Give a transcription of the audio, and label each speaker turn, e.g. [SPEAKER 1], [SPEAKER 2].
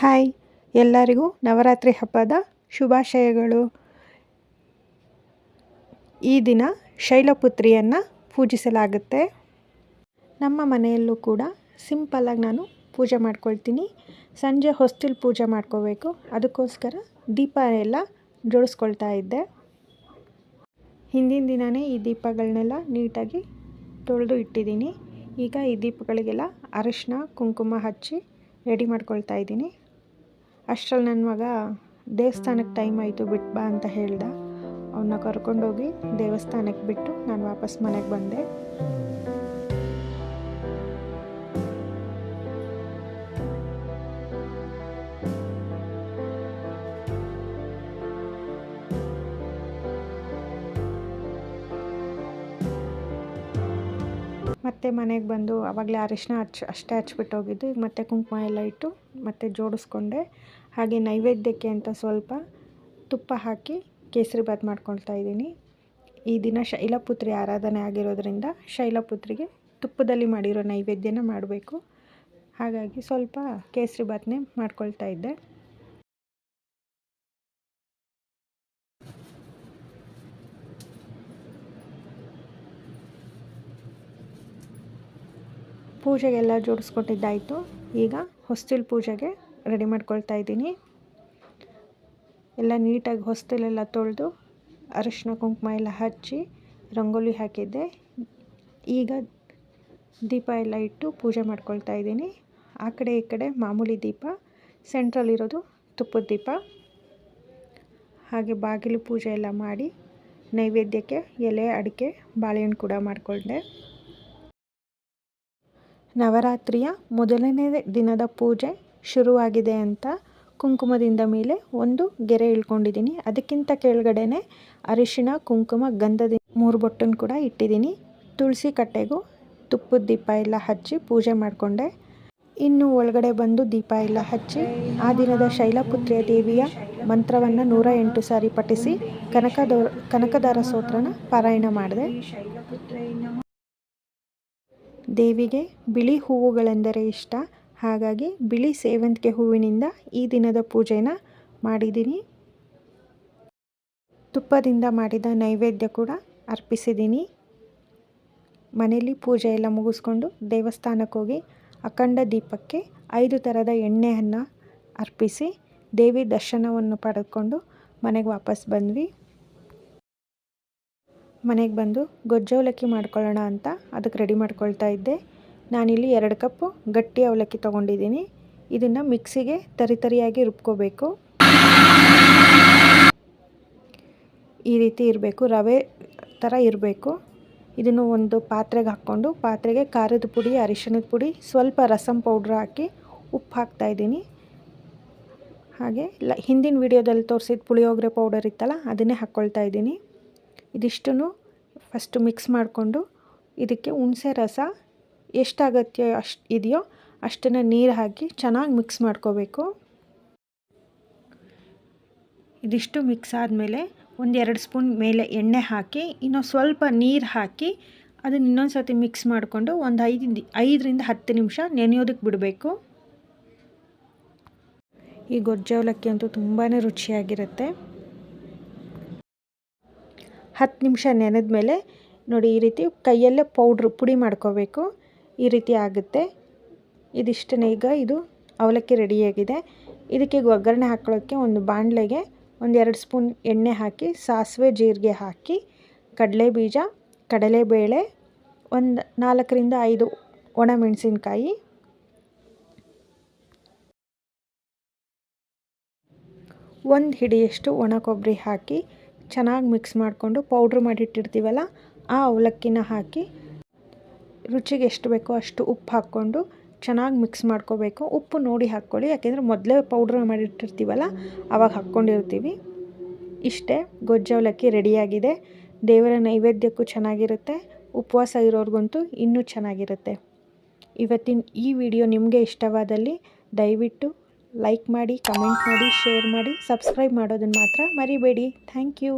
[SPEAKER 1] Hi, ಎಲ್ಲರಿಗೂ ನವರಾತ್ರಿ ಹಬ್ಬದ ಶುಭಾಶಯಗಳು. ಈ ದಿನ ಶೈಲಪುತ್ರಿಯನ್ನು ಪೂಜಿಸಲಾಗುತ್ತೆ. ನಮ್ಮ ಮನೆಯಲ್ಲೂ ಕೂಡ ಸಿಂಪಲ್ಲಾಗಿ ನಾನು ಪೂಜೆ ಮಾಡ್ಕೊಳ್ತೀನಿ. ಸಂಜೆ ಹೊಸ್ತಿಲ್ ಪೂಜೆ ಮಾಡ್ಕೋಬೇಕು. ಅದಕ್ಕೋಸ್ಕರ ದೀಪ ಎಲ್ಲ ಜೋಡಿಸ್ಕೊಳ್ತಾ ಇದ್ದೆ. ಹಿಂದಿನ ದಿನವೇ ಈ ದೀಪಗಳನ್ನೆಲ್ಲ ನೀಟಾಗಿ ತೊಳೆದು ಇಟ್ಟಿದ್ದೀನಿ. ಈಗ ಈ ದೀಪಗಳಿಗೆಲ್ಲ ಅರಿಶಿನ ಕುಂಕುಮ ಹಚ್ಚಿ ರೆಡಿ ಮಾಡ್ಕೊಳ್ತಾ ಇದ್ದೀನಿ. ಅಷ್ಟರಲ್ಲಿ ನನ್ನ ಮಗ ದೇವಸ್ಥಾನಕ್ಕೆ ಟೈಮ್ ಆಯಿತು ಬಿಟ್ಟು ಬಾ ಅಂತ ಹೇಳ್ದ. ಅವನ್ನ ಕರ್ಕೊಂಡೋಗಿ ದೇವಸ್ಥಾನಕ್ಕೆ ಬಿಟ್ಟು ನಾನು ವಾಪಸ್ ಮನೆಗೆ ಬಂದೆ. ಮತ್ತೆ ಮನೆಗೆ ಬಂದು ಆವಾಗಲೇ ಅರಿಶಿನ ಹಚ್, ಅಷ್ಟೇ ಹಚ್ಬಿಟ್ಟು ಹೋಗಿದ್ದು ಈಗ ಮತ್ತೆ ಕುಂಕುಮ ಎಲ್ಲ ಇಟ್ಟು ಮತ್ತೆ ಜೋಡಿಸ್ಕೊಂಡೆ. ಹಾಗೆ ನೈವೇದ್ಯಕ್ಕೆ ಅಂತ ಸ್ವಲ್ಪ ತುಪ್ಪ ಹಾಕಿ ಕೇಸರಿ ಬಾತ್ ಮಾಡ್ಕೊಳ್ತಾ ಇದ್ದೀನಿ. ಈ ದಿನ ಶೈಲಪುತ್ರಿ ಆರಾಧನೆ ಆಗಿರೋದ್ರಿಂದ ಶೈಲಪುತ್ರಿಗೆ ತುಪ್ಪದಲ್ಲಿ ಮಾಡಿರೋ ನೈವೇದ್ಯನ ಮಾಡಬೇಕು. ಹಾಗಾಗಿ ಸ್ವಲ್ಪ ಕೇಸರಿ ಬಾತ್ನೇ ಮಾಡ್ಕೊಳ್ತಾ ಇದ್ದೆ. ಪೂಜೆಗೆಲ್ಲ ಜೋಡಿಸ್ಕೊಟ್ಟಿದ್ದಾಯಿತು. ಈಗ ಹೊಸ್ತಿಲ್ ಪೂಜೆಗೆ ರೆಡಿ ಮಾಡ್ಕೊಳ್ತಾ ಇದ್ದೀನಿ. ಎಲ್ಲ ನೀಟಾಗಿ ಹೊಸ್ತಲೆಲ್ಲ ತೊಳೆದು ಅರಿಶಿನ ಕುಂಕುಮ ಎಲ್ಲ ಹಚ್ಚಿ ರಂಗೋಲಿ ಹಾಕಿದ್ದೆ. ಈಗ ದೀಪ ಎಲ್ಲ ಇಟ್ಟು ಪೂಜೆ ಮಾಡ್ಕೊಳ್ತಾ ಇದ್ದೀನಿ. ಆ ಕಡೆ ಈ ಕಡೆ ಮಾಮೂಲಿ ದೀಪ ಸೆಂಟ್ರಲ್ಲಿರೋದು ತುಪ್ಪದ ದೀಪ. ಹಾಗೆ ಬಾಗಿಲು ಪೂಜೆ ಎಲ್ಲ ಮಾಡಿ ನೈವೇದ್ಯಕ್ಕೆ, ಎಲೆ, ಅಡಿಕೆ, ಬಾಳೆಹಣ್ಣು ಕೂಡ ಮಾಡಿಕೊಂಡೆ. ನವರಾತ್ರಿಯ ಮೊದಲನೇ ದಿನದ ಪೂಜೆ ಶುರುವಾಗಿದೆ ಅಂತ ಕುಂಕುಮದಿಂದ ಮೇಲೆ ಒಂದು ಗೆರೆ ಇಳ್ಕೊಂಡಿದ್ದೀನಿ. ಅದಕ್ಕಿಂತ ಕೆಳಗಡೆನೆ ಅರಿಶಿಣ, ಕುಂಕುಮ ಗಂಧದ ಮೂರು ಬೊಟ್ಟನ್ನು ಕೂಡ ಇಟ್ಟಿದ್ದೀನಿ. ತುಳಸಿ ಕಟ್ಟೆಗೂ ತುಪ್ಪದ ದೀಪ ಎಲ್ಲ ಹಚ್ಚಿ ಪೂಜೆ ಮಾಡಿಕೊಂಡೆ. ಇನ್ನು ಒಳಗಡೆ ಬಂದು ದೀಪ ಎಲ್ಲ ಹಚ್ಚಿ ಆ ದಿನದ ಶೈಲಪುತ್ರಿಯ ದೇವಿಯ ಮಂತ್ರವನ್ನು ನೂರ ಎಂಟು ಸಾರಿ ಪಠಿಸಿ ಕನಕದೋ ಕನಕದಾರ ಸ್ತೋತ್ರನ ಪಾರಾಯಣ ಮಾಡಿದೆ. ದೇವಿಗೆ ಬಿಳಿ ಹೂವುಗಳೆಂದರೆ ಇಷ್ಟ. ಹಾಗಾಗಿ ಬಿಳಿ ಸೇವಂತಿಗೆ ಹೂವಿನಿಂದ ಈ ದಿನದ ಪೂಜೆನ ಮಾಡಿದ್ದೀನಿ. ತುಪ್ಪದಿಂದ ಮಾಡಿದ ನೈವೇದ್ಯ ಕೂಡ ಅರ್ಪಿಸಿದ್ದೀನಿ. ಮನೆಯಲ್ಲಿ ಪೂಜೆ ಎಲ್ಲ ಮುಗಿಸ್ಕೊಂಡು ದೇವಸ್ಥಾನಕ್ಕೆ ಹೋಗಿ ಅಖಂಡ ದೀಪಕ್ಕೆ ಐದು ಥರದ ಎಣ್ಣೆಯನ್ನು ಅರ್ಪಿಸಿ ದೇವಿ ದರ್ಶನವನ್ನು ಪಡೆದುಕೊಂಡು ಮನೆಗೆ ವಾಪಸ್ ಬಂದ್ವಿ. ಮನೆಗೆ ಬಂದು ಗೊಜ್ಜೌಲಕ್ಕಿ ಮಾಡ್ಕೊಳ್ಳೋಣ ಅಂತ ಅದಕ್ಕೆ ರೆಡಿ ಮಾಡ್ಕೊಳ್ತಾ ಇದ್ದೆ. ನಾನಿಲ್ಲಿ ಎರಡು ಕಪ್ಪು ಗಟ್ಟಿ ಅವಲಕ್ಕಿ ತೊಗೊಂಡಿದ್ದೀನಿ. ಇದನ್ನು ಮಿಕ್ಸಿಗೆ ತರಿತರಿಯಾಗಿ ರುಬ್ಕೋಬೇಕು. ಈ ರೀತಿ ಇರಬೇಕು, ರವೆ ಥರ ಇರಬೇಕು. ಇದನ್ನು ಒಂದು ಪಾತ್ರೆಗೆ ಹಾಕ್ಕೊಂಡು, ಪಾತ್ರೆಗೆ ಖಾರದ ಪುಡಿ, ಅರಿಶಿಣದ ಪುಡಿ, ಸ್ವಲ್ಪ ರಸಂ ಪೌಡ್ರ್ ಹಾಕಿ ಉಪ್ಪು ಹಾಕ್ತಾಯಿದ್ದೀನಿ ಹಾಗೆ ಲ, ಹಿಂದಿನ ವೀಡಿಯೋದಲ್ಲಿ ತೋರಿಸಿದ ಪುಳಿಯೋಗರೆ ಪೌಡರ್ ಇತ್ತಲ್ಲ, ಅದನ್ನೇ ಹಾಕ್ಕೊಳ್ತಾ ಇದ್ದೀನಿ. ಇದಿಷ್ಟು ಫಸ್ಟು ಮಿಕ್ಸ್ ಮಾಡಿಕೊಂಡು, ಇದಕ್ಕೆ ಹುಣಸೆ ರಸ ಎಷ್ಟು ಅಷ್ಟು ಇದೆಯೋ ಅಷ್ಟನ್ನು ನೀರು ಹಾಕಿ ಚೆನ್ನಾಗಿ ಮಿಕ್ಸ್ ಮಾಡ್ಕೋಬೇಕು. ಇದಿಷ್ಟು ಮಿಕ್ಸ್ ಆದಮೇಲೆ ಒಂದೆರಡು ಸ್ಪೂನ್ ಮೇಲೆ ಎಣ್ಣೆ ಹಾಕಿ, ಇನ್ನೂ ಸ್ವಲ್ಪ ನೀರು ಹಾಕಿ ಅದನ್ನು ಇನ್ನೊಂದು ಸರ್ತಿ ಮಿಕ್ಸ್ ಮಾಡಿಕೊಂಡು ಒಂದು ಐದು, ಐದರಿಂದ ಹತ್ತು ನಿಮಿಷ ನೆನೆಯೋದಕ್ಕೆ ಬಿಡಬೇಕು. ಈ ಗೊಜ್ಜವಲಕ್ಕಿ ಅಂತೂ ತುಂಬಾ ರುಚಿಯಾಗಿರುತ್ತೆ. ಹತ್ತು ನಿಮಿಷ ನೆನೆದ ಮೇಲೆ ನೋಡಿ ಈ ರೀತಿ ಕೈಯಲ್ಲೇ ಪೌಡ್ರ್ ಪುಡಿ ಮಾಡ್ಕೋಬೇಕು. ಈ ರೀತಿ ಆಗುತ್ತೆ. ಇದಿಷ್ಟನೇ ಈಗ ಇದು ಅವಲಕ್ಕಿ ರೆಡಿಯಾಗಿದೆ ಇದಕ್ಕೆ ಒಗ್ಗರಣೆ ಹಾಕೊಳ್ಳೋಕ್ಕೆ ಒಂದು ಬಾಣಲೆಗೆ ಒಂದು ಎರಡು ಸ್ಪೂನ್ ಎಣ್ಣೆ ಹಾಕಿ, ಸಾಸಿವೆ, ಜೀರಿಗೆ ಹಾಕಿ, ಕಡಲೆ ಬೀಜ, ಕಡಲೆಬೇಳೆ, ಒಂದು ನಾಲ್ಕರಿಂದ ಐದು ಒಣಮೆಣಸಿನ್ಕಾಯಿ ಒಂದು ಹಿಡಿಯಷ್ಟು ಒಣ ಕೊಬ್ಬರಿ ಹಾಕಿ ಚೆನ್ನಾಗಿ ಮಿಕ್ಸ್ ಮಾಡಿಕೊಂಡು ಪೌಡ್ರ್ ಮಾಡಿಟ್ಟಿರ್ತೀವಲ್ಲ, ಆ ಅವಲಕ್ಕಿನ ಹಾಕಿ ರುಚಿಗೆ ಎಷ್ಟು ಬೇಕೋ ಅಷ್ಟು ಉಪ್ಪು ಹಾಕ್ಕೊಂಡು ಚೆನ್ನಾಗಿ ಮಿಕ್ಸ್ ಮಾಡ್ಕೋಬೇಕು. ಉಪ್ಪು ನೋಡಿ ಹಾಕ್ಕೊಳ್ಳಿ, ಯಾಕೆಂದರೆ ಮೊದಲೇ ಪೌಡ್ರ್ ಮಾಡಿಟ್ಟಿರ್ತೀವಲ್ಲ ಆವಾಗ ಹಾಕ್ಕೊಂಡಿರ್ತೀವಿ. ಇಷ್ಟೇ ಗೊಜ್ಜವಲಕ್ಕಿ ರೆಡಿಯಾಗಿದೆ. ದೇವರ ನೈವೇದ್ಯಕ್ಕೂ ಚೆನ್ನಾಗಿರುತ್ತೆ. ಉಪವಾಸ ಇರೋರ್ಗಂತೂ ಇನ್ನೂ ಚೆನ್ನಾಗಿರುತ್ತೆ. ಇವತ್ತಿನ ಈ ವಿಡಿಯೋ ನಿಮಗೆ ಇಷ್ಟವಾದಲ್ಲಿ ದಯವಿಟ್ಟು ಲೈಕ್ ಮಾಡಿ ಕಮೆಂಟ್ ಮಾಡಿ ಶೇರ್ ಮಾಡಿ ಸಬ್ಸ್ಕ್ರೈಬ್ ಮಾಡೋದನ್ನು ಮಾತ್ರ ಮರಿಬೇಡಿ. Thank you